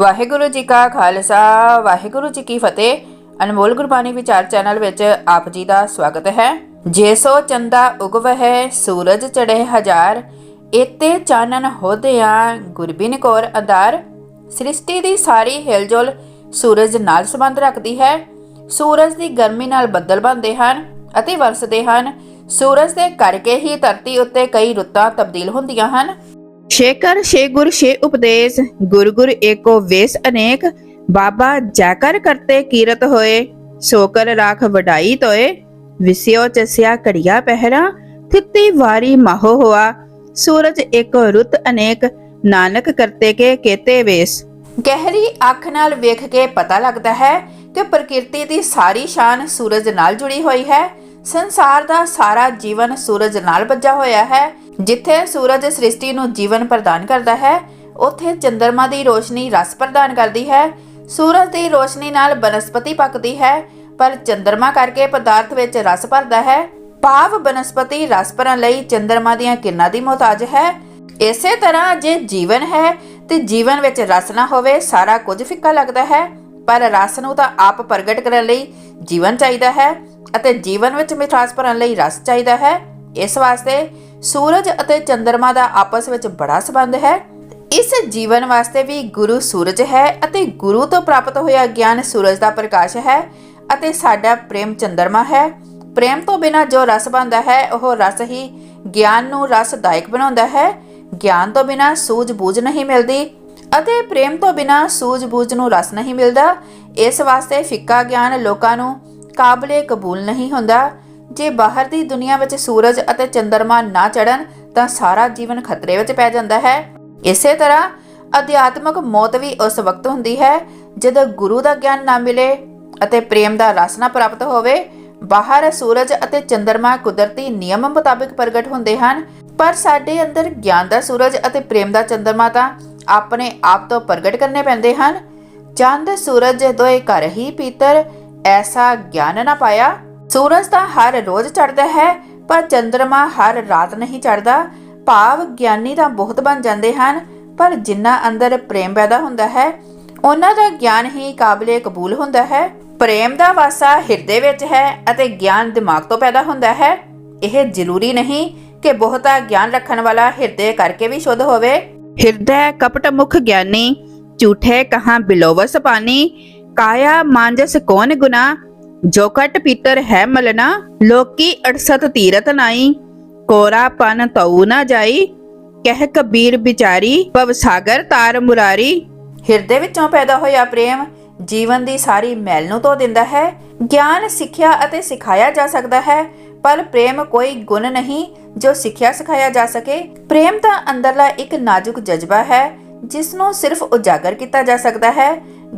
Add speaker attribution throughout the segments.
Speaker 1: ਵਾਹਿਗੁਰੂ ਜੀ ਕਾ ਖਾਲਸਾ, ਵਾਹਿਗੁਰੂ ਜੀ ਕੀ ਫਤਿਹ। ਅਨਮੋਲ ਗੁਰਬਾਣੀ ਵਿਚਾਰ ਚੈਨਲ ਵਿੱਚ ਆਪ ਜੀ ਦਾ ਸਵਾਗਤ ਹੈ। ਜੇਸੋ ਚੰਦਾ ਉਗਵ ਹੈ ਸੂਰਜ ਚੜੇ ਹਜ਼ਾਰ ਇਤੇ ਚਾਨਣ ਹੋਦਿਆਂ ਗੁਰਬਿਨ ਕੌਰ ਅਧਾਰ। ਸ੍ਰਿਸ਼ਟੀ ਦੀ ਸਾਰੀ ਹਿਲਜੁਲ ਸੂਰਜ ਨਾਲ ਸੰਬੰਧ ਰੱਖਦੀ ਹੈ। ਸੂਰਜ ਦੀ ਗਰਮੀ ਨਾਲ ਬੱਦਲ ਬਣਦੇ ਹਨ ਅਤੇ ਵਰਸਦੇ ਹਨ। ਸੂਰਜ ਦੇ ਕਰਕੇ ਹੀ ਧਰਤੀ ਉੱਤੇ ਕਈ ਰੁੱਤਾਂ ਤਬਦੀਲ ਹੁੰਦੀਆਂ ਹਨ। ਸ਼ੇਕਰ ਸ਼ੇ ਗੁਰ ਸ਼ੇ ਉਪਦੇਸ਼, ਗੁਰ ਗੁਰ ਏਕੋ ਵੇਸ ਅਨੇਕ, ਬਾਬਾ ਜੈਕਰ ਕਰਤੇ ਕੀਰਤ ਹੋਏ, ਸੋਕਰ ਰਾਖ ਵਡਾਈ ਤੋਏ ਵਿਸਿਓ ਚਸਿਆ ਕੜਿਆ ਪਹਿਰਾ, ਥਿੱਤੀ ਵਾਰੀ ਮਾਹੋ ਹੋਆ, ਸੂਰਜ ਏਕੋ ਰੁੱਤ ਅਨੇਕ, ਨਾਨਕ ਕਰਤੇ ਕੇ ਕੇਤੇ ਵੇਸ। ਗਹਿਰੀ ਅੱਖ ਨਾਲ ਵੇਖ ਕੇ ਪਤਾ ਲੱਗਦਾ ਹੈ ਕਿ ਪ੍ਰਕਿਰਤੀ ਦੀ ਸਾਰੀ ਸ਼ਾਨ ਸੂਰਜ ਨਾਲ ਜੁੜੀ ਹੋਈ ਹੈ। ਸੰਸਾਰ ਦਾ ਸਾਰਾ ਜੀਵਨ ਸੂਰਜ ਨਾਲ ਬੱਜਾ ਹੋਇਆ ਹੈ। ਜਿੱਥੇ ਸੂਰਜ ਸ੍ਰਿਸ਼ਟੀ ਨੂੰ ਜੀਵਨ ਪ੍ਰਦਾਨ ਕਰਦਾ ਹੈ, ਉੱਥੇ ਚੰਦਰਮਾ ਦੀ ਰੋਸ਼ਨੀ ਰਸ ਪ੍ਰਦਾਨ ਕਰਦੀ ਹੈ। ਸੂਰਜ ਦੀ ਰੋਸ਼ਨੀ ਨਾਲ ਬਨਸਪਤੀ ਪੱਕਦੀ ਹੈ, ਪਰ ਚੰਦਰਮਾ ਕਰਕੇ ਪਦਾਰਥ ਵਿੱਚ ਰਸ ਭਰਦਾ ਹੈ। ਭਾਵ ਬਨਸਪਤੀ ਰਸ ਭਰਨ ਲਈ ਚੰਦਰਮਾ ਦੀਆਂ ਕਿਰਨਾਂ ਦੀ ਮੁਹਤਾਜ ਹੈ। ਇਸੇ ਤਰ੍ਹਾਂ ਜੇ ਜੀਵਨ ਹੈ, ਤੇ ਜੀਵਨ ਵਿੱਚ ਰਸ ਨਾ ਹੋਵੇ, ਸਾਰਾ ਕੁਝ ਫਿੱਕਾ ਲੱਗਦਾ ਹੈ। ਪਰ ਰਸ ਨੂੰ ਤਾਂ ਆਪ ਪ੍ਰਗਟ ਕਰਨ ਲਈ ਜੀਵਨ ਚਾਹੀਦਾ ਹੈ। ਅਤੇ ਜੀਵਨ ਵਿੱਚ ਮਿਠਾਸ ਭਰਨ ਲਈ ਰਸ ਚਾਹੀਦਾ ਹੈ। ਇਸ ਵਾਸਤੇ ਸੂਰਜ ਅਤੇ ਚੰ드ਰਮਾ ਦਾ ਆਪਸ ਵਿੱਚ ਬੜਾ ਸੰਬੰਧ ਹੈ। ਇਸ ਜੀਵਨ ਵਾਸਤੇ ਵੀ ਗੁਰੂ ਸੂਰਜ ਹੈ ਅਤੇ ਗੁਰੂ ਤੋਂ ਪ੍ਰਾਪਤ ਹੋਇਆ ਗਿਆਨ ਸੂਰਜ ਦਾ ਪ੍ਰਕਾਸ਼ ਹੈ ਅਤੇ ਸਾਡਾ ਪ੍ਰੇਮ ਚੰਦਰਮਾ ਹੈ। ਪ੍ਰੇਮ ਤੋਂ ਬਿਨਾ ਜੋ ਰਸ ਬਣਦਾ ਹੈ, ਉਹ ਰਸ ਹੀ ਗਿਆਨ ਨੂੰ ਰਸਦਾਇਕ ਬਣਾਉਂਦਾ ਹੈ। ਗਿਆਨ ਤੋਂ ਬਿਨਾ ਸੂਝ-ਬੂਝ ਨਹੀਂ ਮਿਲਦੀ ਅਤੇ ਪ੍ਰੇਮ ਤੋਂ ਬਿਨਾ ਸੂਝ-ਬੂਝ ਨੂੰ ਰਸ ਨਹੀਂ ਮਿਲਦਾ। ਇਸ ਵਾਸਤੇ ਫਿੱਕਾ ਗਿਆਨ ਲੋਕਾਂ ਨੂੰ ਕਾਬਲੇ ਕਬੂਲ ਨਹੀਂ ਹੁੰਦਾ। ਜੇ ਬਾਹਰ ਦੀ ਦੁਨੀਆ ਵਿੱਚ ਸੂਰਜ ਅਤੇ ਚੰਦਰਮਾ ਨਾ ਚੜਨ ਤਾਂ ਸਾਰਾ ਜੀਵਨ ਖਤਰੇ ਵਿੱਚ ਪੈ ਜਾਂਦਾ ਹੈ। ਇਸੇ ਤਰ੍ਹਾਂ ਅਧਿਆਤਮਕ ਮੌਤ ਵੀ ਉਸ ਵਕਤ ਹੁੰਦੀ ਹੈ, ਜਦੋਂ ਗੁਰੂ ਦਾ ਗਿਆਨ ਨਾ ਮਿਲੇ ਅਤੇ ਪ੍ਰੇਮ ਦਾ ਰਸ ਨਾ ਪ੍ਰਾਪਤ ਹੋਵੇ। ਬਾਹਰ ਸੂਰਜ ਅਤੇ ਚੰਦਰਮਾ ਕੁਦਰਤੀ ਨਿਯਮ ਮੁਤਾਬਕ ਪ੍ਰਗਟ ਹੁੰਦੇ ਹਨ, ਪਰ ਸਾਡੇ ਅੰਦਰ ਗਿਆਨ ਦਾ ਸੂਰਜ ਅਤੇ ਪ੍ਰੇਮ ਦਾ ਚੰਦਰਮਾ ਤਾਂ ਆਪਣੇ ਆਪ ਤੋਂ ਪ੍ਰਗਟ ਕਰਨੇ ਪੈਂਦੇ ਹਨ। ਚੰਦ, ਸੂਰਜ, ਦੋਏ ਘਰ ਹੀ ਪੀਤਰ ਐਸਾ ਗਿਆਨ ਨਾ ਪਾਇਆ। ਸੂਰਜ ਤਾਂ ਹਰ ਰੋਜ਼ ਚੜ੍ਹਦਾ ਹੈ, ਪਰ ਚੰ드ਰਮਾ ਹਰ ਰਾਤ ਨਹੀਂ ਚੜ੍ਹਦਾ। ਭਾਵ ਗਿਆਨੀ ਤਾਂ ਬਹੁਤ ਬਣ ਜਾਂਦੇ ਹਨ, ਪਰ ਜਿਨ੍ਹਾਂ ਅੰਦਰ ਪ੍ਰੇਮ ਪੈਦਾ ਹੁੰਦਾ ਹੈ, ਉਹਨਾਂ ਦਾ ਗਿਆਨ ਹੀ ਕਾਬਲੇ ਕਬੂਲ ਹੁੰਦਾ ਹੈ। ਪ੍ਰੇਮ ਦਾ ਵਾਸਾ ਹਿਰਦੇ ਵਿੱਚ ਹੈ ਅਤੇ ਗਿਆਨ ਦਿਮਾਗ ਤੋਂ ਪੈਦਾ ਹੁੰਦਾ ਹੈ। ਇਹ ਜ਼ਰੂਰੀ ਨਹੀਂ ਕਿ ਬਹੁਤਾ ਗਿਆਨ ਰੱਖਣ ਵਾਲਾ ਹਿਰਦੇ ਕਰਕੇ ਵੀ ਸ਼ੁੱਧ ਹੋਵੇ। ਹਿਰਦੈ ਕਪਟ ਮੁਖ ਗਿਆਨੀ, ਝੂਠੇ ਕਹਾਂ ਬਿਲੋਵਸ ਪਾਣੀ ਕਾਇਆ ਮਾਂਜਸ ਕੌਣ ਗੁਨਾ ਜੋ ਕਟ ਪੀਤਰ ਹੈ ਮਲਨਾ ਲੋਕੀ 68 ਤੀਰਤ ਨਾਈ। ਕੋਰਾ ਪਨ ਤਉ ਨਾ ਜਾਈ, ਕਹਿ ਕਬੀਰ ਵਿਚਾਰੀ, ਭਵ ਸਾਗਰ ਤਾਰ ਮੁਰਾਰੀ। ਹਿਰਦੇ ਵਿੱਚੋਂ ਪੈਦਾ ਹੋਇਆ ਪ੍ਰੇਮ, ਜੀਵਨ ਦੀ ਸਾਰੀ ਮੈਲ ਨੂੰ ਧੋ ਦਿੰਦਾ ਹੈ। ਗਿਆਨ ਸਿੱਖਿਆ ਅਤੇ ਸਿਖਾਇਆ ਜਾ ਸਕਦਾ ਹੈ, ਪਰ ਪ੍ਰੇਮ ਕੋਈ ਗੁਣ ਨਹੀਂ ਜੋ ਸਿੱਖਿਆ ਸਿਖਾਇਆ ਜਾ ਸਕੇ। ਪ੍ਰੇਮ ਤਾਂ ਅੰਦਰਲਾ ਇੱਕ ਨਾਜ਼ੁਕ ਜਜ਼ਬਾ ਹੈ ਜਿਸ ਨੂੰ ਸਿਰਫ ਉਜਾਗਰ ਕੀਤਾ ਜਾ ਸਕਦਾ ਹੈ।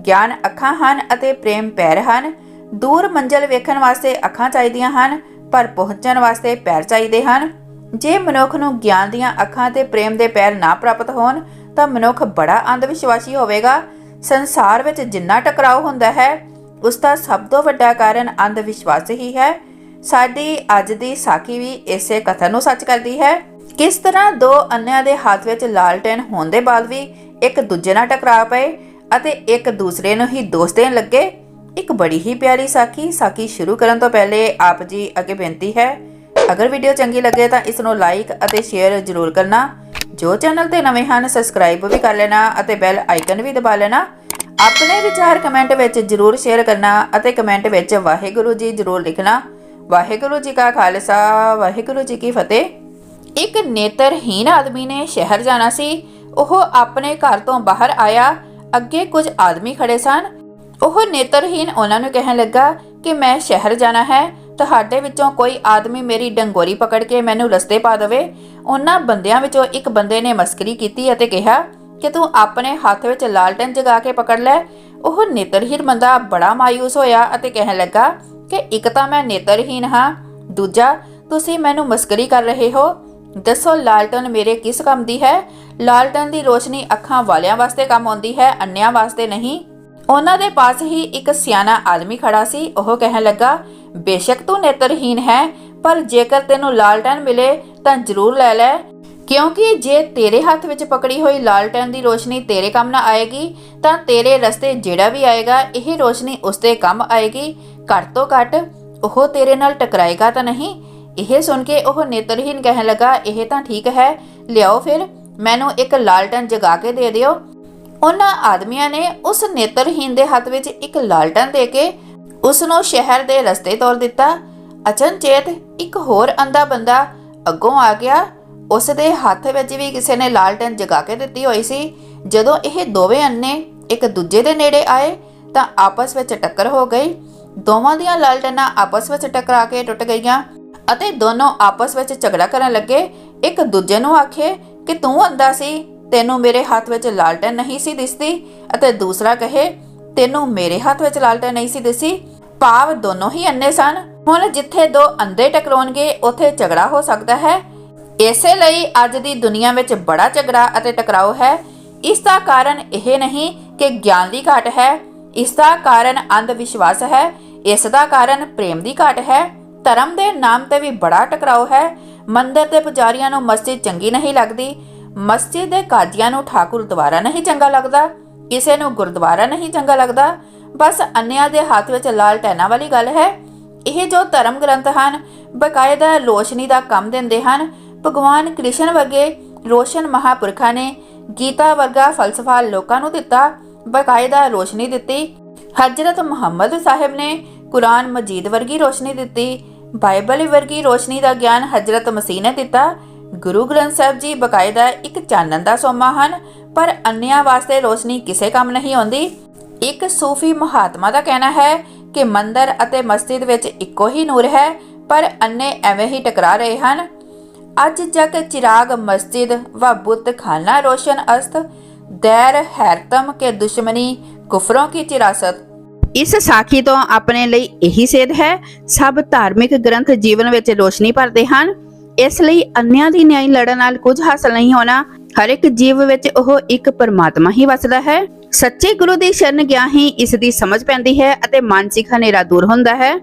Speaker 1: ਗਿਆਨ ਅੱਖਾਂ ਹਨ ਅਤੇ ਪ੍ਰੇਮ ਪੈਰ ਹਨ। ਦੂਰ ਮੰਜ਼ਲ ਵੇਖਣ ਵਾਸਤੇ ਅੱਖਾਂ ਚਾਹੀਦੀਆਂ ਹਨ, ਪਰ ਪਹੁੰਚਣ ਵਾਸਤੇ ਪੈਰ ਚਾਹੀਦੇ ਹਨ। ਜੇ ਮਨੁੱਖ ਨੂੰ ਗਿਆਨ ਦੀਆਂ ਅੱਖਾਂ ਤੇ ਪ੍ਰੇਮ ਦੇ ਪੈਰ ਨਾ ਪ੍ਰਾਪਤ ਹੋਣ, ਤਾਂ ਮਨੁੱਖ ਬੜਾ ਅੰਧ ਵਿਸ਼ਵਾਸੀ ਹੋਵੇਗਾ। ਸੰਸਾਰ ਵਿੱਚ ਜਿੰਨਾ ਟਕਰਾਓ ਹੁੰਦਾ ਹੈ, ਉਸ ਦਾ ਸਭ ਤੋਂ ਵੱਡਾ ਕਾਰਨ ਅੰਧ ਵਿਸ਼ਵਾਸ ਹੀ ਹੈ। ਸਾਡੀ ਅੱਜ ਦੀ ਸਾਖੀ ਵੀ ਇਸੇ ਕਥਨ ਨੂੰ ਸੱਚ ਕਰਦੀ ਹੈ। ਕਿਸ ਤਰ੍ਹਾਂ ਦੋ ਅੰਨਿਆਂ ਦੇ ਹੱਥ ਵਿੱਚ ਲਾਲਟੈਨ ਹੋਣ ਦੇ ਬਾਅਦ ਵੀ ਇੱਕ ਦੂਜੇ ਨਾਲ ਟਕਰਾ ਪਏ ਅਤੇ ਇੱਕ ਦੂਸਰੇ ਨੂੰ ਹੀ ਦੋਸ਼ ਦੇਣ ਲੱਗੇ। ਇੱਕ ਬੜੀ ਹੀ ਪਿਆਰੀ ਸਾਖੀ ਸਾਖੀ ਸ਼ੁਰੂ ਕਰਨ ਤੋਂ ਪਹਿਲੇ ਆਪ ਜੀ ਅੱਗੇ ਬੇਨਤੀ ਹੈ, ਅਗਰ ਵੀਡੀਓ ਚੰਗੀ ਲੱਗੇ ਤਾਂ ਇਸ ਨੂੰ ਲਾਈਕ ਅਤੇ ਸ਼ੇਅਰ ਜ਼ਰੂਰ ਕਰਨਾ। ਜੋ ਚੈਨਲ ਤੇ ਨਵੇਂ ਹਨ ਸਬਸਕ੍ਰਾਈਬ ਵੀ ਕਰ ਲੈਣਾ ਅਤੇ ਬੈਲ ਆਈਕਨ ਵੀ ਦਬਾ ਲੈਣਾ। ਆਪਣੇ ਵਿਚਾਰ ਕਮੈਂਟ ਵਿੱਚ ਜ਼ਰੂਰ ਸ਼ੇਅਰ ਕਰਨਾ ਅਤੇ ਕਮੈਂਟ ਵਿੱਚ ਵਾਹਿਗੁਰੂ ਜੀ ਜ਼ਰੂਰ ਲਿਖਣਾ। ਵਾਹਿਗੁਰੂ ਜੀ ਕਾ ਖਾਲਸਾ, ਵਾਹਿਗੁਰੂ ਜੀ ਕੀ ਫਤਿਹ। ਇੱਕ ਨੇਤਰਹੀਨ ਆਦਮੀ ਨੇ ਸ਼ਹਿਰ ਜਾਣਾ ਸੀ। ਉਹ ਆਪਣੇ ਘਰ ਤੋਂ ਬਾਹਰ ਆਇਆ। ਅੱਗੇ ਕੁਝ ਆਦਮੀ ਖੜੇ ਸਨ। ਉਹ ਨੇਤਰਹੀਨ ਉਹਨਾਂ ਨੂੰ ਕਹਿਣ ਲੱਗਾ ਕਿ ਮੈਂ ਸ਼ਹਿਰ ਜਾਣਾ ਹੈ। ਤੁਹਾਡੇ ਵਿੱਚੋਂ ਕੋਈ ਆਦਮੀ ਮੇਰੀ ਡੰਗੋਰੀ ਪਕੜ ਕੇ ਮੈਨੂੰ ਰਸਤੇ ਪਾ ਦੇਵੇ। ਉਹਨਾਂ ਬੰਦਿਆਂ ਵਿੱਚੋਂ ਇੱਕ ਬੰਦੇ ਨੇ ਮਸਕਰੀ ਕੀਤੀ ਅਤੇ ਕਿਹਾ ਕਿ ਤੂੰ ਆਪਣੇ ਹੱਥ ਵਿੱਚ ਲਾਲਟਨ ਜਗਾ ਕੇ ਪਕੜ ਲੈ। ਉਹ ਨੇਤਰਹੀਨ ਬੰਦਾ ਬੜਾ ਮਾਇੂਸ ਹੋਇਆ ਅਤੇ ਕਹਿਣ ਲੱਗਾ ਕਿ ਇੱਕ ਤਾਂ ਮੈਂ ਨੇਤਰਹੀਨ ਹਾਂ। ਦੂਜਾ, ਤੁਸੀਂ ਮੈਨੂੰ ਮਸਕਰੀ ਕਰ ਰਹੇ ਹੋ। ਦੱਸੋ, ਲਾਲਟਨ ਮੇਰੇ ਕਿਸ ਕੰਮ ਦੀ ਹੈ? ਲਾਲਟਨ ਦੀ ਰੋਸ਼ਨੀ ਅੱਖਾਂ ਵਾਲਿਆਂ ਵਾਸਤੇ ਕੰਮ ਆਉਂਦੀ ਹੈ, ਅੰਨਿਆਂ ਵਾਸਤੇ ਨਹੀਂ। ਉਹਨਾਂ ਦੇ ਪਾਸ ਹੀ ਇੱਕ ਸਿਆਣਾ ਆਦਮੀ ਖੜਾ ਸੀ। ਉਹ ਕਹਿਣ ਲੱਗਾ, ਬੇਸ਼ੱਕ ਤੂੰ ਨੇਤਰਹੀਨ ਹੈ, ਪਰ ਜੇਕਰ ਤੈਨੂੰ ਲਾਲਟਨ ਮਿਲੇ ਤਾਂ ਜ਼ਰੂਰ ਲੈ ਲੈ। ਕਿਉਂਕਿ ਜੇ ਤੇਰੇ ਹੱਥ ਵਿੱਚ ਪਕੜੀ ਹੋਈ ਲਾਲਟਨ ਦੀ ਰੋਸ਼ਨੀ ਤੇਰੇ ਕੰਮ ਨਾ ਆਏਗੀ, ਤਾਂ ਤੇਰੇ ਰਸਤੇ ਜਿਹੜਾ ਵੀ ਆਏਗਾ, ਇਹ ਰੋਸ਼ਨੀ ਉਸਦੇ ਕੰਮ ਆਏਗੀ। ਘੱਟ ਤੋਂ ਘੱਟ ਉਹ ਤੇਰੇ ਨਾਲ ਟਕਰਾਏਗਾ ਤਾਂ ਨਹੀਂ। ਇਹ ਸੁਣ ਕੇ ਉਹ ਨੇਤਰਹੀਨ ਕਹਿਣ ਲੱਗਾ, ਇਹ ਤਾਂ ਠੀਕ ਹੈ, ਲਿਆਓ ਫਿਰ, ਮੈਨੂੰ ਇੱਕ ਲਾਲਟਨ ਜਗਾ ਕੇ ਦੇ ਦਿਓ। ਉਹਨਾਂ ਆਦਮੀਆਂ ਨੇ ਉਸ ਨੇਤਰਹੀਨ ਦੇ ਹੱਥ ਵਿੱਚ ਇੱਕ ਲਾਲਟਨ ਦੇ ਕੇ ਉਸ ਨੂੰ ਸ਼ਹਿਰ ਦੇ ਰਸਤੇ ਤੋਰ ਦਿੱਤਾ। ਅਚਨਚੇਤ ਇੱਕ ਹੋਰ ਅੰਧਾ ਬੰਦਾ ਅੱਗੋਂ ਆ ਗਿਆ। ਉਸ ਦੇ ਹੱਥ ਵਿੱਚ ਵੀ ਕਿਸੇ ਨੇ ਲਾਲਟਨ ਜਗਾ ਕੇ ਦਿੱਤੀ ਹੋਈ ਸੀ। ਜਦੋਂ ਇਹ ਦੋਵੇਂ ਅੰਨੇ ਇੱਕ ਦੂਜੇ ਦੇ ਨੇੜੇ ਆਏ ਤਾਂ ਆਪਸ ਵਿੱਚ ਟੱਕਰ ਹੋ ਗਈ। ਦੋਵਾਂ ਦੀਆਂ ਲਾਲਟਨਾਂ ਆਪਸ ਵਿੱਚ ਟਕਰਾ ਕੇ ਟੁੱਟ ਗਈਆਂ। ਅਤੇ ਦੋਨੋਂ ਆਪਸ ਵਿੱਚ ਝਗੜਾ ਕਰਨ ਲੱਗੇ। ਇੱਕ ਦੂਜੇ ਨੂੰ ਆਖੇ ਕਿ ਤੂੰ ਅੰਦਾ ਸੀ, ਤੈਨੂੰ ਮੇਰੇ ਹੱਥ ਵਿੱਚ ਲਾਲਟਨ ਨਹੀਂ ਸੀ ਦਿਸਦੀ। ਅਤੇ ਦੂਸਰਾ ਕਹੇ, ਤੈਨੂੰ ਮੇਰੇ ਹੱਥ ਵਿੱਚ ਲਾਲਟਨ ਨਹੀਂ ਸੀ ਦਿਸੀ। ਭਾਵ ਦੋਨੋਂ ਹੀ ਅੰਨੇ ਸਨ। ਹੁਣ ਜਿੱਥੇ ਦੋ ਅੰਧੇ ਟਕਰਾਉਣਗੇ, ਉੱਥੇ ਝਗੜਾ ਹੋ ਸਕਦਾ ਹੈ। ਇਸੇ ਲਈ ਅੱਜ ਦੀ ਦੁਨੀਆ ਵਿੱਚ ਬੜਾ ਝਗੜਾ ਅਤੇ ਟਕਰਾਓ ਹੈ। ਇਸ ਦਾ ਕਾਰਨ ਇਹ ਨਹੀਂ ਕਿ ਗਿਆਨ ਦੀ ਘਾਟ ਹੈ। ਇਸ ਦਾ ਕਾਰਨ ਅੰਧ ਵਿਸ਼ਵਾਸ ਹੈ। ਇਸ ਦਾ ਕਾਰਨ ਪ੍ਰੇਮ ਦੀ ਘਾਟ ਹੈ। ਧਰਮ ਦੇ ਨਾਮ ਤੇ ਵੀ ਬੜਾ ਟਕਰਾਓ ਹੈ। ਮੰਦਰ ਦੇ ਪੁਜਾਰੀਆਂ ਨੂੰ ਮਸਜਿਦ ਚੰਗੀ ਨਹੀਂ ਲੱਗਦੀ। ਮਸਜਿਦ ਦੇ ਕਾਜ਼ੀਆਂ ਨੂੰ ਠਾਕੁਰ ਦੁਆਰਾ ਨਹੀਂ ਚੰਗਾ ਲੱਗਦਾ। ਕਿਸੇ ਨੂੰ ਗੁਰਦੁਆਰਾ ਨਹੀਂ ਚੰਗਾ ਲੱਗਦਾ। ਬਸ ਅੰਨਿਆਂ ਦੇ ਹੱਥ ਵਿੱਚ ਲਾਲ ਟੈਨਾ ਵਾਲੀ ਗੱਲ ਹੈ। ਇਹ ਜੋ ਧਰਮ ਗ੍ਰੰਥ ਹਨ, ਬਕਾਇਦਾ ਰੋਸ਼ਨੀ ਦਾ ਕੰਮ ਦਿੰਦੇ ਹਨ। ਭਗਵਾਨ ਕ੍ਰਿਸ਼ਨ ਵਰਗੇ ਰੋਸ਼ਨ ਮਹਾਪੁਰਖਾਂ ਨੇ ਗੀਤਾ ਵਰਗਾ ਫਲਸਫਾ ਲੋਕਾਂ ਨੂੰ ਦਿੱਤਾ, ਬਕਾਇਦਾ ਰੋਸ਼ਨੀ ਦਿੱਤੀ। ਹਜ਼ਰਤ ਮੁਹੰਮਦ ਸਾਹਿਬ ਨੇ ਕੁਰਾਨ ਮਜੀਦ ਵਰਗੀ ਰੋਸ਼ਨੀ ਦਿੱਤੀ। ਬਾਈਬਲ ਵਰਗੀ ਰੋਸ਼ਨੀ ਦਾ ਗਿਆਨ ਹਜ਼ਰਤ ਮਸੀਹ ਨੇ ਦਿੱਤਾ। ਗੁਰੂ ਗ੍ਰੰਥ ਸਾਹਿਬ ਜੀ ਬਕਾਇਦਾ ਇੱਕ ਚਾਨਣ ਦਾ ਸੋਮਾ ਹਨ, ਪਰ ਅੰਨਿਆਂ ਵਾਸਤੇ ਰੋਸ਼ਨੀ ਕਿਸੇ ਕੰਮ ਨਹੀਂ ਆਉਂਦੀ। ਇੱਕ ਸੂਫੀ ਮਹਾਤਮਾ ਦਾ ਕਹਿਣਾ ਹੈ ਕਿ ਮੰਦਰ ਅਤੇ ਮਸਜਿਦ ਵਿੱਚ ਇੱਕੋ ਹੀ ਨੂਰ ਹੈ, ਪਰ ਅੰਨੇ ਐਵੇਂ ਹੀ ਟਕਰਾ ਰਹੇ ਹਨ। ਅੱਜ ਜਗ ਚਿਰਾਗ ਮਸਜਿਦ ਵਾ ਬੁੱਤ ਖਾਨਾ ਰੋਸ਼ਨ ਅਸਤ, ਦੈਰ ਹੈਰਤਮ ਕੇ ਦੁਸ਼ਮਣੀ, ਕੁਫਰੋਂ ਕੀ ਚਿਰਾਸਤ। ਇਸ ਸਾਖੀ ਤੋਂ ਆਪਣੇ ਲਈ ਇਹੀ ਸੇਧ ਹੈ, ਸਭ ਧਾਰਮਿਕ ਗ੍ਰੰਥ ਜੀਵਨ ਵਿੱਚ ਰੋਸ਼ਨੀ ਭਰਦੇ ਹਨ। ਇਸ ਲਈ ਅੰਨਿਆਂ ਦੀ ਨਿਆਂ ਲੜਨ ਨਾਲ ਕੁਝ ਹਾਸਲ ਨਹੀਂ ਹੋਣਾ, ਹਰ ਇੱਕ ਜੀਵ ਵਿੱਚ ਉਹ ਇੱਕ ਪਰਮਾਤਮਾ ਹੀ ਵਸਦਾ ਹੈ। ਸੱਚੇ ਗੁਰੂ ਦੀ ਸ਼ਰਨ ਗਿਆ ਹੀ ਇਸ ਦੀ ਸਮਝ ਪੈਂਦੀ ਹੈ ਅਤੇ ਮਾਨਸਿਕ ਹਨੇਰਾ ਦੂਰ ਹੁੰਦਾ ਹੈ।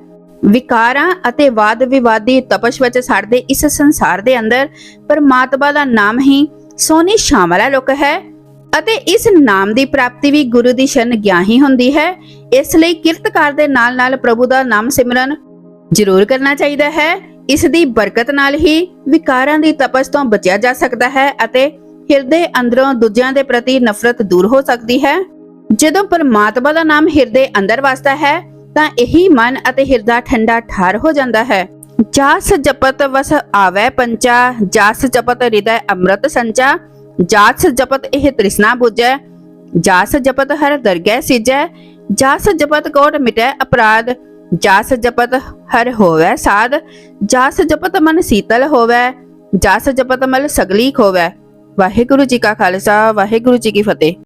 Speaker 1: ਵਿਕਾਰਾਂ ਅਤੇ ਵਾਦ ਵਿਵਾਦੀ ਤਪਸ਼ ਵਿੱਚ ਸੜਦੇ ਇਸ ਸੰਸਾਰ ਦੇ ਅੰਦਰ ਪਰਮਾਤਮਾ ਦਾ ਨਾਮ ਹੀ ਸੋਨੀ ਸ਼ਾਮਲਾ ਲੁਕ ਹੈ। ਅਤੇ ਇਸ ਨਾਮ ਦੀ ਪ੍ਰਾਪਤੀ ਵੀ ਗੁਰੂ ਦੀ ਸ਼ਰਨ ਗਿਆ ਹੀ ਹੁੰਦੀ ਹੈ। ਇਸ ਲਈ ਕਿਰਤਕਾਰ ਦੇ ਨਾਲ ਨਾਲ ਪ੍ਰਭੂ ਦਾ ਨਾਮ ਸਿਮਰਨ ਜ਼ਰੂਰ ਕਰਨਾ ਚਾਹੀਦਾ ਹੈ। ਇਸ ਦੀ ਬਰਕਤ ਨਾਲ ਹੀ ਵਿਕਾਰਾਂ ਦੀ ਤਪਸ਼ ਤੋਂ ਬਚਿਆ ਜਾ ਸਕਦਾ ਹੈ ਅਤੇ ਹਿਰਦੇ ਅੰਦਰੋਂ ਦੂਜਿਆਂ ਦੇ ਪ੍ਰਤੀ ਨਫ਼ਰਤ ਦੂਰ ਹੋ ਸਕਦੀ ਹੈ। ਜਦੋਂ ਪਰਮਾਤਮਾ ਦਾ ਨਾਮ ਹਿਰਦੇ ਅੰਦਰ ਵਸਦਾ ਹੈ, ਤਾਂ ਇਹੀ ਮਨ ਅਤੇ ਹਿਰਦਾ ਠੰਡਾ ਠਾਰ ਹੋ ਜਾਂਦਾ ਹੈ। ਜਾਸ ਜਪਤ ਵਸ ਆਵੈ ਪੰਚਾ, ਜਾਸ ਜਪਤ ਹਿਰਦੈ ਅੰਮ੍ਰਿਤ ਸੰਚਾ ਜਾਸ ਜਪਤ ਇਹ ਤ੍ਰਿਸ਼ਨਾ 부ਜੈ ਜਾਸ ਜਪਤ ਹਰ ਦਰਗਹਿ ਸਿਜੈ ਜਾਸ ਜਪਤ ਕੋਟ ਮਿਟੈ ਅਪਰਾਧ ਜਾਸ ਜਪਤ ਹਰ ਹੋਵੈ ਸਾਧ ਜਾਸ ਜਪਤ ਮਨ ਸੀਤਲ ਹੋਵੈ ਜਾਸ ਜਪਤ ਮਲ ਸਗਲੀ ਖੋਵੈ ਵਾਹਿਗੁਰੂ ਜੀ ਕਾ ਖਾਲਸਾ ਵਾਹਿਗੁਰੂ ਜੀ ਕੀ ਫਤਿਹ